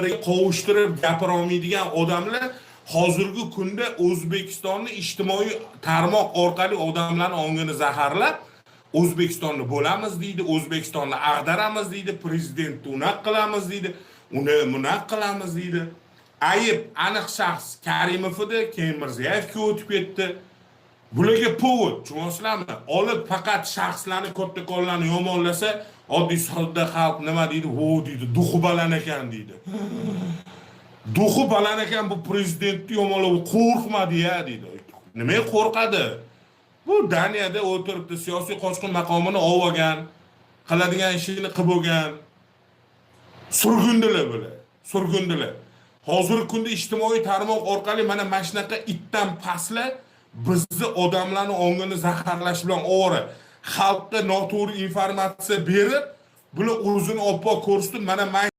biriga qovushtirib gapira olmaydigan odamlar hozirgi kunda o'zbekistonni ijtimoiy tarmoq orqali odamlarni ongini zaharlab o'zbekistonni bo'lamiz deydi o'zbekistonni ag'daramiz deydi prezidentni unaqa qilamiz deydi uni bunaqa qilamiz deydi. Ayb aniq shaxs karimov edi keyin mirziyoyevga o'tib ketdi. Bularga povod tushunyapsizlarmi olib faqat shaxslarni kattakonlarni yomonlasa oddiy sodda xalq nima deydi? Vo deydi duxi baland ekan deydi. Duxi baland ekan bu prezidentni yomonlab qo'rqmadi ya deydi. Nimaga qo'rqadi? Bu daniyada o'tiribdi siyosiy qochqin maqomini olib olgan qiladigan ishini qilib bo'lgan surgundilar bular surgundilar. Hozirgi kunda ijtimoiy tarmoq orqali mana mana shunaqa itdan pastlar bizni odamlarni ongini zaharlash bilan ovora xalqqa noto'g'ri informatsiya berib bular o'zini oppoq ko'rsatib mana mana